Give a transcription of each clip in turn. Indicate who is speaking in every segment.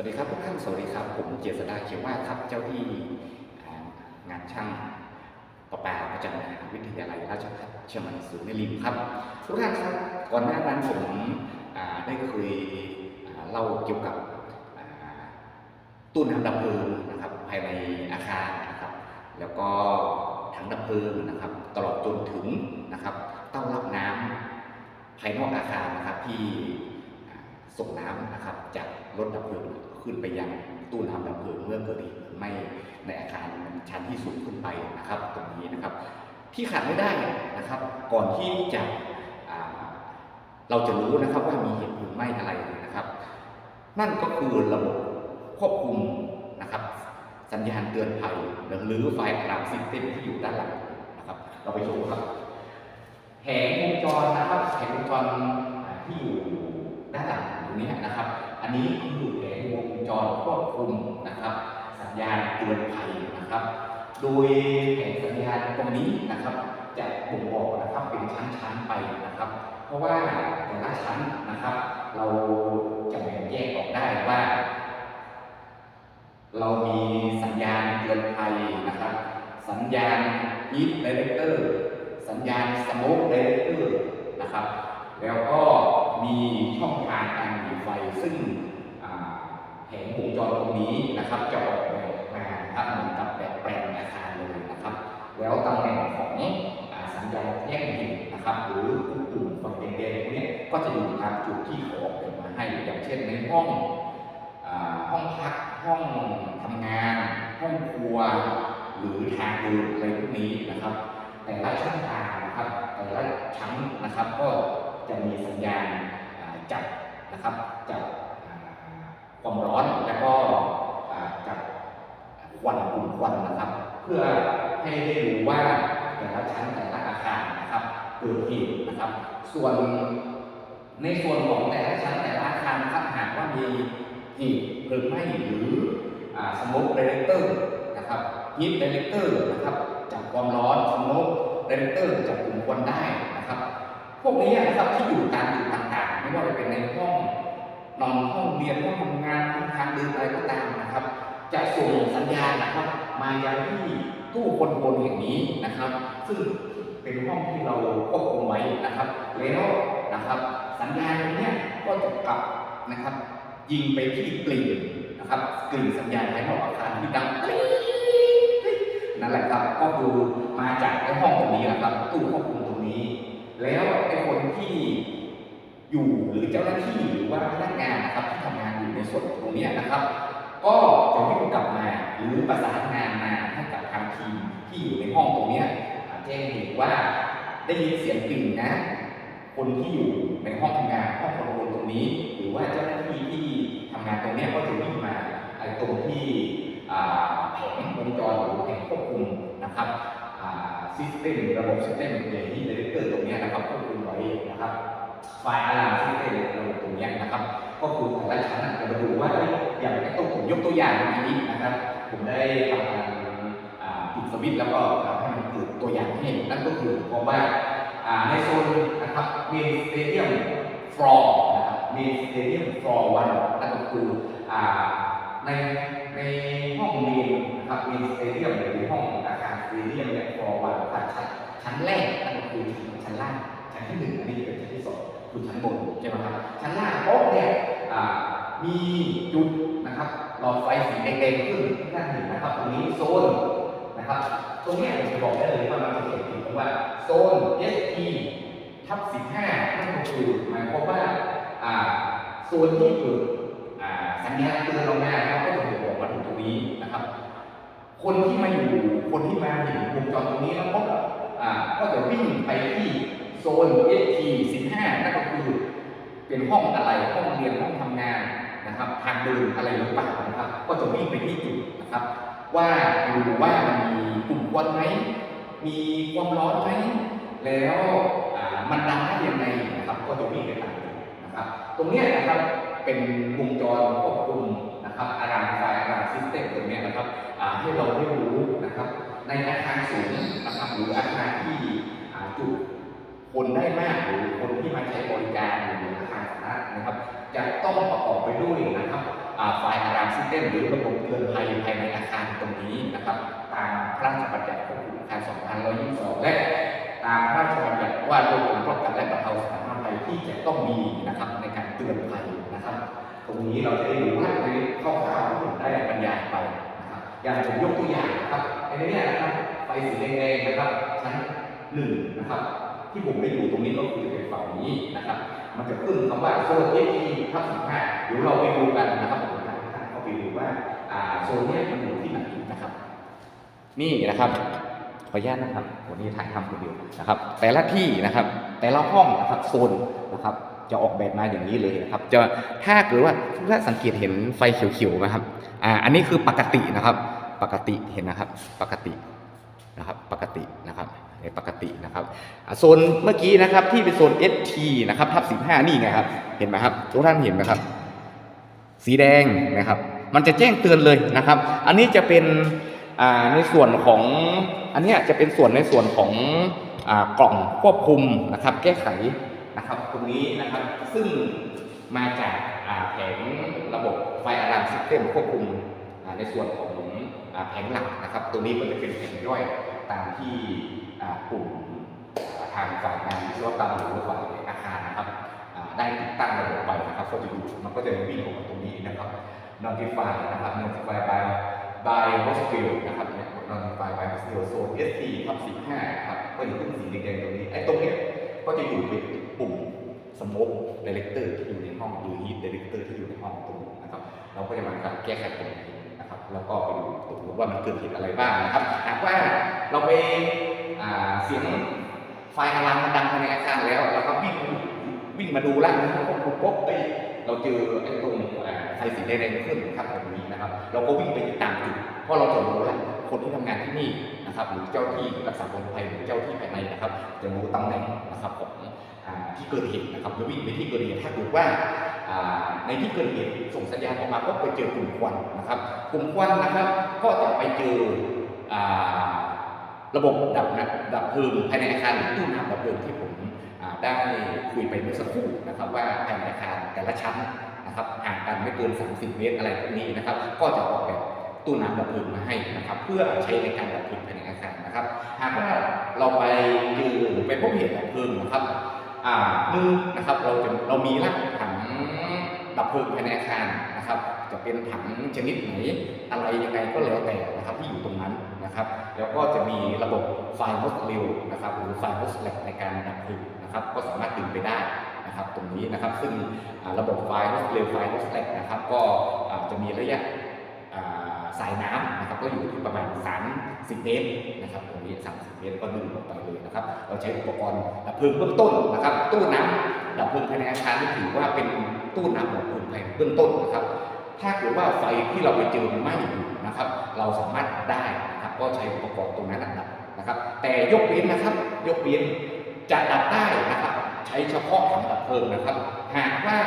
Speaker 1: วัสดีครับทุกท่านสวัสดีครับ ผมเจษดาเขียวว่าครับเจ้าที่งานช่างประปาประจำมหาวิทยาลัยราชภัฏเชียงใหม่ศูนย์นรินทร์ครับทุกท่านครับก่อนหน้านั้นผมได้เคยเล่าเกี่ยวกับตู้น้ำดับเพลิงนะครับภายในอาคารนะครับ แล้วก็ถังดับเพลิงนะครับ ตลอดจนถึงนะครับเต้ารับน้ำภายนอกอาคารนะครับที่ส่งน้ำนะครับจากรถดับเพลิง ขึ้นไปยังตู้น้ำดับเพลิงเมื่อเกิดเหตุไม้ในอาคารชั้นที่สูงขึ้นไปนะครับตรงนี้นะครับ ที่ขาดไม่ได้นะครับ ก่อนที่จะเราจะรู้นะครับว่ามีเหตุเพลิงไหม้อะไรนะครับ นั่นก็คือระบบควบคุมนะครับ สัญญาณเตือนภัยหรือไฟอะลามซิสเต็มที่อยู่ด้านหลังนะครับ เราไปชมครับแผงวงจรนะครับแผงวงจรที่อยู่ด้านหลังตรงนี้นะครับ อันนี้คือแผง จรควบคุมนะครับ สัญญาณเตือนภัยนะครับ โดยแผงสัญญาณตรงนี้นะครับ จะบ่งบอกนะครับเป็นชั้นๆไปนะครับ เพราะว่าแต่ละชั้นนะครับ เราจะแบ่งแยกออกได้ว่า เรามีสัญญาณเตือนภัยนะครับ สัญญาณ heat director สัญญาณ smoke director นะครับ แล้วก็มีช่องทางการหนีไฟซึ่ง แผงวงจรตรงนี้นะครับจะออกแบบมานะครับเหมือนกับแบบแปลงอาคารเลยนะครับ แล้วตำแหน่งของสัญญาณแจ้งเหตุนะครับ หรือกลุ่มไฟแดงๆพวกเนี้ยก็จะอยู่ตามจุดที่เขาออกแบบมาให้อย่างเช่นในห้องอห้องพักห้องทำงาน ห้องครัว หรือทางเดินอะไรพวกนี้นะครับ แต่ละช่องทางนะครับแต่ละชั้นนะครับก็จะมีสัญญาณจับนะครับจับ ความร้อนแล้วก็อ่าจับควันกลุ่มควันนะครับ เพื่อให้ได้รู้ว่าแต่ละชั้นแต่ละอาคารนะครับเกิดเหตุนะครับ ส่วนในส่วนของแต่ละชั้นแต่ละอาคารครับหากว่ามีเหตุเพลิงไหม้หรือสโมกไดเรคเตอร์นะครับฮีทไดเรคเตอร์นะครับจับความร้อนสโมกไดเรคเตอร์จับกลุ่มควันได้นะครับ พวกนี้นะครับที่อยู่ตามจุดต่างๆ ไม่ว่าจะเป็นในห้อง นอนห้องเรียนห้องทำงานห้องทางเดินอะไรก็ตามนะครับ จะส่งสัญญาณนะครับ มายังที่ตู้คนโทรลแห่งนี้นะครับ ซึ่งเป็นห้องที่เราควบคุมไว้นะครับ แล้วนะครับ สัญญาณตรงนี้ก็จะกลับนะครับ ยิงไปที่กลิ่นนะครับกลิ่นสัญญาณภายนอกอาคารที่ดังนั่นแหละครับก็คือมาจากไอ้ห้องตรงนี้แหละครับ ตู้ควบคุมตรงนี้ แล้วไอ้คนที่ อยู่หรือเจ้าหน้าที่หรือว่าพนักงานนะครับที่ทำงานอยู่ในส่วนตรงนี้นะครับ ก็จะวิ่งกลับมาหรือประสานงานมาให้กับทางทีมที่อยู่ในห้องตรงนี้แจ้งเหตุว่าได้ยินเสียงกลิ่นนะ คนที่อยู่ในห้องทำงานห้องคอนโทรลตรงนี้ หรือว่าเจ้าหน้าที่ที่ทำงานตรงนี้ก็จะวิ่งมาไอ้ตรงที่แผงวงจรหรือแผงควบคุมนะครับซิสเต็มระบบซิสเต็มในที่เดเรคเตอร์ตรงนี้นะครับควบคุมไว้นะครับ ไฟอะลามซิสเต็มระบบตรงนี้นะครับ ก็คือแต่ละชั้นจจะมาดูว่าอยอย่างไอ้ตัวผมยกตัวอย่างเมื่อกี้นะครับ ผมได้ทำการปิดสวิตช์แล้วก็ทำให้มันเกิดตัวอย่างให้เห็นนั่นก็คือเพราะว่าในโซนนะครับเมนสเตเดียมฟลอร์นะครับเมนสเตเดียมฟลอร์วันนั่นก็คือในในห้องเมนนะครับเมนสเตเดียมหรือห้องอาคารสเตเดียมเนี่ยฟลอร์วันชั้นชั้นแรกนั่นก็คือชั้นล่าง ชั้นที่หนึ่งอันนี้จะเป็นชั้นที่สองคือชั้นบนใช่ไหมครับ ชั้นล่างโต๊ะเนี่ยอ่ามีจุดนะครับหลอดไฟสีแดงๆขึ้นที่ท่านเห็นนะครับ ตรงนี้โซนนะครับ ตรงเนี้ยผมจะบอกได้เลยว่ามันจะเขียนถึงว่าโซน SP ทับ15นั่นก็คือหมายความว่าอ่าโซนที่เกิดอ่าสัญญาณเตือนเราหน้านะครับก็จะบอกมาถึงตรงนี้นะครับ คนที่มาอยู่คนที่มาเห็นวงจรตรงนี้แล้วก็อ่าก็จะวิ่งไปที่ โซน SP 15นั่นก็คือเป็นห้องอะไรห้องเรียนห้องทำงานนะครับทางเดินอะไรหรือเปล่านะครับ ก็จะวิ่งไปที่จุดนะครับ ว่าดูว่ามันมีกลุ่มควันไหมมีความร้อนไหมแล้วอ่ามันดังได้ยังไงนะครับ ก็จะวิ่งไปตามนะครับ ตรงนี้นะครับเป็นวงจรควบคุมนะครับอารามไฟอารามซิสเต็มตรงนี้นะครับให้เราได้รู้นะครับ ในอาคารสูงนะครับหรืออาคารที่อ่าจุด คนได้มากหรือคนที่มาใช้บริการหรืออาคารสาธารณะนะครับ จะต้องประกอบไปด้วยนะครับไฟอะลา System หรือระบบเตือนภัยภายในอาคารตรงนี้นะครับ ตามพระราชบัญญัติควบคุมอาคาร 2522 และตามพระราชบัญญัติว่าด้วยผลป้องกันและบรรเทาสาธารณภัยที่จะต้องมีนะครับในการเตือนภัยนะครับ ตรงนี้เราจะได้รู้ว่าในคร่าวๆที่ผมได้บรรยายไปนะครับอย่างผมยกตัวอย่างนะครับในนี้นะครับไฟสีแดงๆนะครับชั้นหนึ่งนะครับ ที่ผมได้อยู่ตรงนี้ก็คือเป็นฝั่งนี้นะครับ มันจะขึ้นคำว่าโซนเอทีทับสิบห้าเดี๋ยวเราไปดูกันนะครับผมจะพาเข้าไปดูว่าอ่าโซนนี้มันอยู่ที่ไหนนะครับ นี่นะครับขออนุญาตนะครับวันนี้ถ่ายทำคนเดียวนะครับ แต่ละที่นะครับ แต่ละห้องนะครับโซนนะครับ จะออกแบบมาอย่างนี้เลยนะครับ จะถ้าเกิดว่าถ้าสังเกตเห็นไฟเขียวๆนะครับ อ่า อันนี้คือปกตินะครับ ปกติเห็นนะครับ ปกตินะครับ ปกตินะครับ ในปกตินะครับโซนเมื่อกี้นะครับที่เป็นโซน ST นะครับทับ15 นี่ไงครับ เห็นไหมครับทุกท่านเห็นไหมครับ สีแดงนะครับ มันจะแจ้งเตือนเลยนะครับ อันนี้จะเป็นในส่วนของอันนี้จะเป็นส่วนในส่วนของอกล่องควบคุมนะครับ แก้ไขนะครับตรงนี้นะครับซึ่งมาจากแผงระบบไฟอะลามซิสเต็มควบคุมในส่วนของอแผงหลักนะครับ ตัวนี้ก็จะเป็นแผงย่อย ตามที่กลุ่มทางฝ่ายงานวิศวกรรมหรือฝ่ายอาคารนะครับได้ติดตั้งระบบไปนะครับก็จะอยู่มันก็จะวิ่งออกมาตรงนี้นะครับ notify นะครับ notify by by hospital นะครับเนี่ย notify by hospital zone ST ครับ15ครับก็อยู่ที่สีแดงๆตรงนี้ไอ้ตรงเนี้ยก็จะอยู่เป็นปุ่ม smoke director ที่อยู่ในห้องหรือ heat director ที่อยู่ในห้องตรงนี้นะครับ เราก็จะมาแก้ไขตรงนี้ แล้วก็ไปดูตรงว่ามันเกิดเหตุอะไรบ้างนะครับ หากว่าเราไปเสียงไฟอะลามมันดังภายในอาคารแล้วเราก็วิ่งวิ่งมาดูแล้วนะครับปุ๊บปุ๊บปุ๊บเอ้ยเราเจอไอ้ตรงไฟสีแดงขึ้นนะครับตรงนี้นะครับ เราก็วิ่งไปตามจุดเพราะเราจะรู้แล้วคนที่ทำงานที่นี่นะครับ หรือเจ้าที่รักษาความปลอดภัยหรือเจ้าที่ภายในนะครับ จะรู้ตำแหน่งนะครับของที่เกิดเหตุนะครับจะวิ่งไปที่เกิดเหตุถ้าเกิดว่า ในที่เกิดเหตุส่งสัญญาณออกมาก็ไปเจอกลุ่มควันนะครับ กลุ่มควันนะครับ ก็จะไปเจออระบบดับนะดับเพลิงภายในอาคารตู้น้ำดับเพลิงที่ผมได้คุยไปเมื่อสักครู่นะครับ ว่าภายในอาคารแต่ละชั้นนะครับห่างกันไม่เกิน 30 เมตรอะไรพวกนี้นะครับ ก็จะออกแบบตู้น้ำดับเพลิงมาให้นะครับ เพื่อใช้ในการดับเพลิงภายในอาคารนะครับ หากว่าเราไปเจอหรือไปพบเหตุดับเพลิงนะครับอ่าหนึ่งนะครับเราจะเรามีลักถัง ดับเพลิงภายในอาคารนะครับ จะเป็นถังชนิดไหนอะไรยังไงก็แล้วแต่นะครับที่อยู่ตรงนั้นนะครับ แล้วก็จะมีระบบไฟโฮสเร็วนะครับหรือไฟโฮสแลกในการดับเพลิงนะครับ ก็สามารถดึงไปได้นะครับตรงนี้นะครับซึ่งระบบไฟโฮสเร็วไฟโฮสแลกนะครับ ก็จะมีระยะ สายน้ำนะครับก็อยู่ที่ประมาณ 30 เมตรนะครับตรงนี้ 30 เมตรก็ดึงออกไปเลยนะครับ เราใช้อุปกรณ์ดับเพลิงเบื้องต้นนะครับ ตู้น้ำดับเพลิงภายในอาคารนี่ถือว่าเป็นตู้น้ำดับเพลิงภายในเบื้องต้นนะครับ ถ้าเกิดว่าไฟที่เราไปเจอมันไหม้อยู่นะครับ เราสามารถได้นะครับก็ใช้อุปกรณ์ตรงนั้นดับนะครับ แต่ยกเว้นนะครับ ยกเว้นจะดับได้นะครับ ใช้เฉพาะถังดับเพลิงนะครับ หากว่า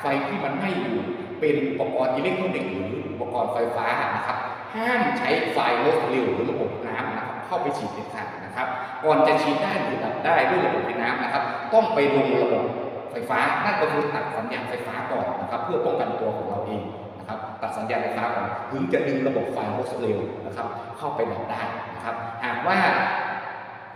Speaker 1: ไฟที่มันไหม้อยู่ เป็นอุปกรณ์อิเล็กทรอนิกส์หรืออุปกรณ์ไฟฟ้านะครับ ห้ามใช้ไฟรถเร็วหรือระบบน้ำนะครับเข้าไปฉีดเด็ดขาดนะครับ ก่อนจะฉีดได้หรือดับได้ด้วยระบบไฟน้ำนะครับ ต้องไปลงระบบไฟฟ้านั่นก็คือตัดสัญญาณไฟฟ้าก่อนนะครับ เพื่อป้องกันตัวของเราเองนะครับ ตัดสัญญาณไฟฟ้าก่อนถึงจะดึงระบบไฟรถเร็วนะครับ เข้าไปดับได้นะครับ หากว่า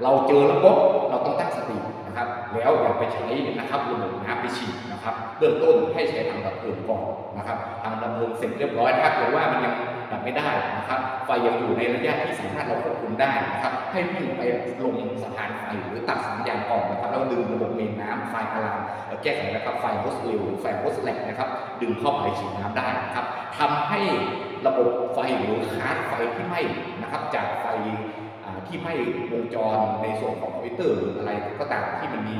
Speaker 1: เราเจอระบบเราต้องตั้งสตินะครับ แล้วอย่าไปใช้นะครับระบบน้ำไปฉีดนะครับเบื้องต้นให้ใช้ถังดับเพลิงก่อนนะครับถังดับเพลิงเสร็จเรียบร้อยถ้าเกิดว่ามันยังดับไม่ได้นะครับ ไฟยังอยู่ในระยะที่สามารถเราควบคุมได้นะครับ ให้วิ่งไปลงสถานไฟหรือตัดสัญญาณก่อนนะครับแล้วดึงระบบเมนน้ำไฟพลามแล้วแก้ไขนะครับไฟโฮสเร็วหรือไฟโฮสแลกนะครับ ดึงเข้าไปฉีดน้ำได้นะครับทำให้ ระบบไฟหรือคาร์ดไฟที่ไหม้นะครับ จากไฟที่ไหม้วงจรในส่วนของคอมพิวเตอร์หรืออะไรก็ตามที่มันมี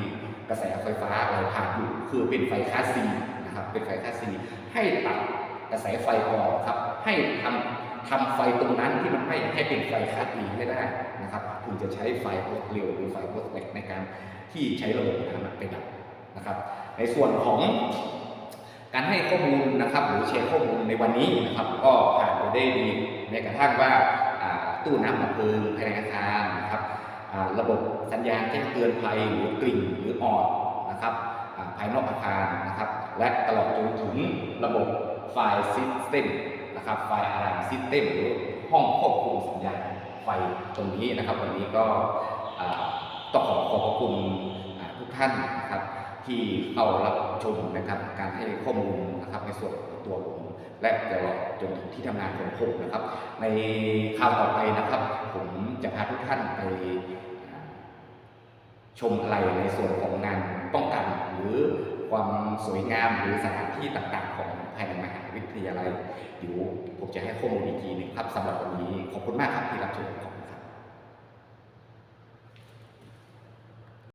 Speaker 1: กระแสไฟฟ้าอะไรผ่านอยู่คือเป็นไฟคลาสซีนะครับเป็นไฟคลาสซีให้ตัดกระแสไฟออกครับ ให้ทำทำไฟตรงนั้นที่มันไหม้ให้เป็นไฟคลาสซีให้ได้นะครับถึงจะใช้ไฟโฮสเร็วหรือไฟโฮสแลกในการที่ใช้ระบบน้ำไปดับนะครับ ในส่วนของ การให้ข้อมูลนะครับหรือแชร์ข้อมูลในวันนี้นะครับ ก็ผ่านไปได้ดีแม้กระทั่งว่าตู้น้ำดับเพลิงภายในอาคารนะครับระบบสัญญาณแจ้งเตือนภัยหรือกลิ่นหรือออดนะครับภายนอกอาคารนะครับ และตลอดจนถึงระบบไฟล์ซิสเต็มนะครับไฟอะลามซิสเต็มหรือห้องควบคุมสัญญาณไฟตรงนี้นะครับ วันนี้ก็ต้องขอขอบพระคุณทุกท่านนะครับ ที่เข้ารับชมนะครับ การให้ข้อมูลนะครับในส่วนของตัวผมและตลอดจนถึงที่ทำงานของผมนะครับ ในคราวต่อไปนะครับ ผมจะพาทุกท่านไปชมอะไรในส่วนของงานป้องกันหรือความสวยงามหรือสถานที่ต่างๆ ของภายในมหาวิทยาลัยเดี๋ยวผมจะให้ข้อมูลอีกทีนึงครับสำหรับวันนี้ขอบคุณมากครับที่รับชมขอบ